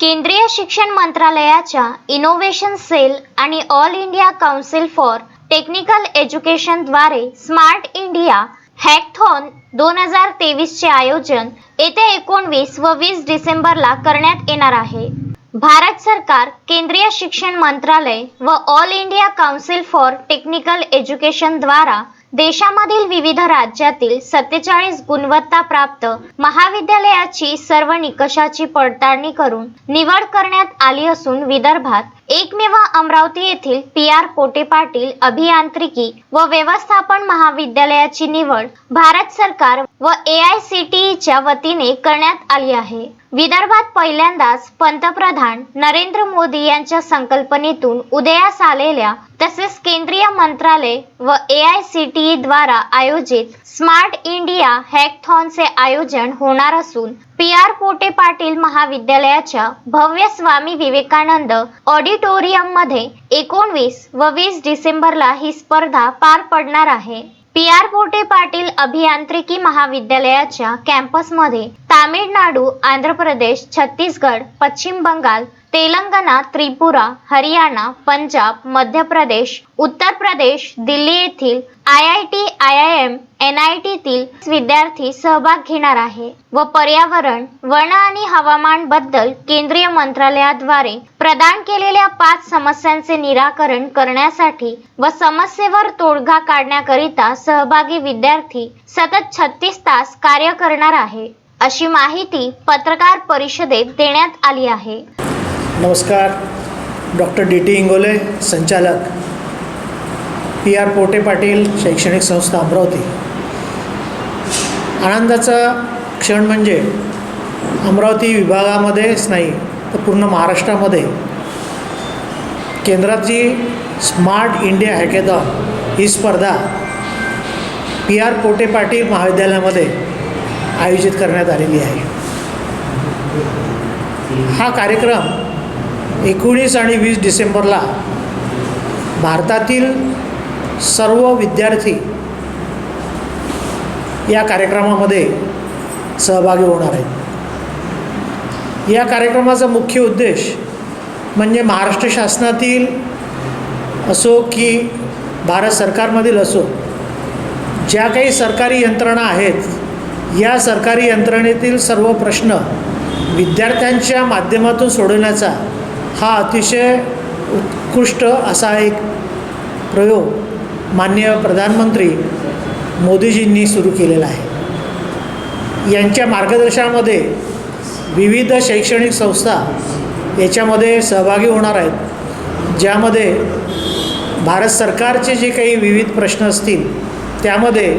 केंद्रीय शिक्षण मंत्रालयाच्या इनोव्हेशन सेल आणि all India council for technical एज्युकेशनद्वारे smart India hackathon दोन हजार तेवीसचे आयोजन येत्या एकोणवीस व वीस डिसेंबरला करण्यात येणार आहे. भारत सरकार केंद्रीय शिक्षण मंत्रालय व all India council for technical education द्वारा देशामधील विविध राज्यातील सत्तेचाळीस गुणवत्ता प्राप्त महाविद्यालयाची सर्व निकषाची पडताळणी करून निवड करण्यात आली असून विदर्भात एकमेव अमरावती येथील पी आर पोटे पाटील अभियांत्रिकी व व्यवस्थापन महाविद्यालयाची निवड भारत सरकार व ए आय सी टी ईच्या वतीने करण्यात आली आहे. विदर्भात पहिल्यांदाच पंतप्रधान नरेंद्र मोदी यांच्या संकल्पनेतून उदयास आलेल्या तसेच केंद्रीय मंत्रालय व A I C T E द्वारा आयोजित स्मार्ट इंडिया हॅकथॉनचे आयोजन होणार असून पी आर पोटे पाटील महाविद्यालयाच्या भव्य स्वामी विवेकानंद ऑडिटोरियममध्ये एकोणवीस व वीस डिसेंबरला ही स्पर्धा पार पडणार आहे. पी आर पोटे पाटील अभियांत्रिकी महाविद्यालयाच्या कॅम्पसमध्ये तामिळनाडू आंध्र प्रदेश छत्तीसगड पश्चिम बंगाल तेलंगणा त्रिपुरा हरियाणा पंजाब मध्य प्रदेश उत्तर प्रदेश दिल्ली येथील I I T I I M N I टीतील विद्यार्थी सहभाग घेणार आहे व पर्यावरण वन आणि हवामानबद्दल केंद्रीय मंत्रालयाद्वारे प्रदान केलेल्या पाच समस्यांचे निराकरण करण्यासाठी व समस्येवर तोडगा काढण्याकरिता सहभागी विद्यार्थी सतत छत्तीस तास कार्य करणार आहे. अशी माहिती पत्रकार परिषदेत देण्यात आली आहे. नमस्कार डॉक्टर डी टी इंगोले संचालक. पी आर पोटे पाटील शैक्षणिक संस्था अमरावती. आनंदाचा क्षण म्हणजे अमरावती विभागामध्येच नाही तर पूर्ण महाराष्ट्रामध्ये. केंद्राची स्मार्ट इंडिया हॅकेथॉन ही स्पर्धा पी आर पोटे पाटील महाविद्यालयामध्ये आयोजित करण्यात आलेली आहे. हा कार्यक्रम एकोणीस आणि वीस डिसेंबरला भारतातील सर्व विद्यार्थी या कार्यक्रमामध्ये सहभागी होणार आहेत. या कार्यक्रमाचा मुख्य उद्देश म्हणजे महाराष्ट्र शासनातील असो की भारत सरकारमधील असो ज्या काही सरकारी यंत्रणा आहेत या सरकारी यंत्रणेतील सर्व प्रश्न विद्यार्थ्यांच्या माध्यमातून सोडवण्याचा हा अतिशय उत्कृष्ट असा एक प्रयोग माननीय प्रधानमंत्री मोदीजींनी सुरू केलेला आहे. यांच्या मार्गदर्शनामध्ये विविध शैक्षणिक संस्था याच्यामध्ये सहभागी होणार आहेत. ज्यामध्ये भारत सरकारचे जे काही विविध प्रश्न असतील त्यामध्ये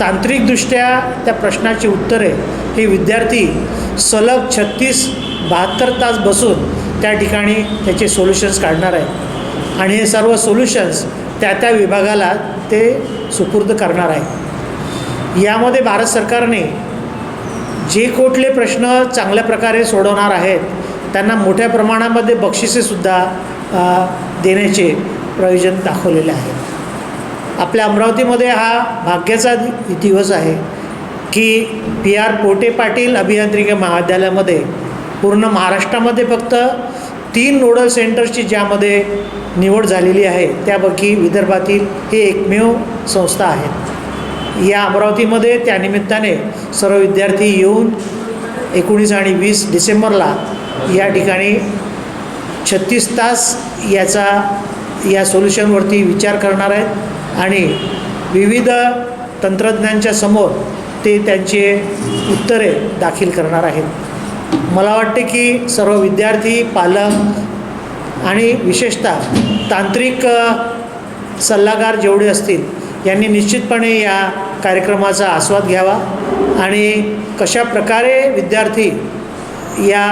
तांत्रिकदृष्ट्या त्या प्रश्नाची उत्तरे हे विद्यार्थी सलग छत्तीस बहात्तर तास बसून त्या ठिकाणी त्याचे सोल्युशन्स काढणार आहेत आणि हे सर्व सोल्युशन्स त्या त्या विभागाला ते सुपूर्द करणार आहे. यामध्ये भारत सरकारने जे कुठले प्रश्न चांगल्या प्रकारे सोडवणार आहेत त्यांना मोठ्या प्रमाणामध्ये बक्षिसेसुद्धा देण्याचे प्रयोजन दाखवलेले आहे. आपल्या अमरावतीमध्ये हा भाग्याचा दिवस आहे की पी आर पोटे पाटील अभियांत्रिकी महाविद्यालयामध्ये पूर्ण महाराष्ट्रामध्ये फक्त तीन नोडल सेंटर्सची ज्यामध्ये निवड झालेली आहे त्यापैकी विदर्भातील हे एकमेव संस्था आहेत या अमरावतीमध्ये त्यानिमित्ताने सर्व विद्यार्थी येऊन एकोणीस आणि वीस डिसेंबरला या ठिकाणी छत्तीस तास याचा या सोल्युशनवरती विचार करणार आहेत आणि विविध तंत्रज्ञांच्या समोर ते त्यांचे उत्तरे दाखल करणार आहेत. मला वाटते की सर्व विद्यार्थी पालक आणि विशेषतः तांत्रिक सल्लागार जेवढे असतील यांनी निश्चितपणे या कार्यक्रमाचा आस्वाद घ्यावा आणि कशा प्रकारे विद्यार्थी या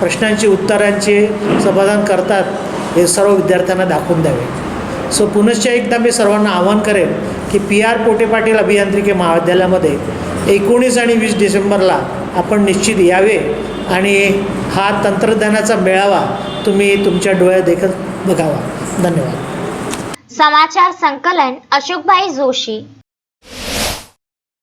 प्रश्नांची उत्तरांचे समाधान करतात हे सर्व विद्यार्थ्यांना दाखवून द्यावे. सो पुनश्च एकदा मी सर्वांना आवाहन करेन की पी आर पोटे पाटील अभियांत्रिकी महाविद्यालयामध्ये एकोणीस आणि वीस डिसेंबरला आपण निश्चित यावे आणि हा तंत्रज्ञानाचा मेळावा तुम्ही तुमच्या डोळ्यात देखत बघावा. धन्यवाद. समाचार संकलन अशोकभाई जोशी.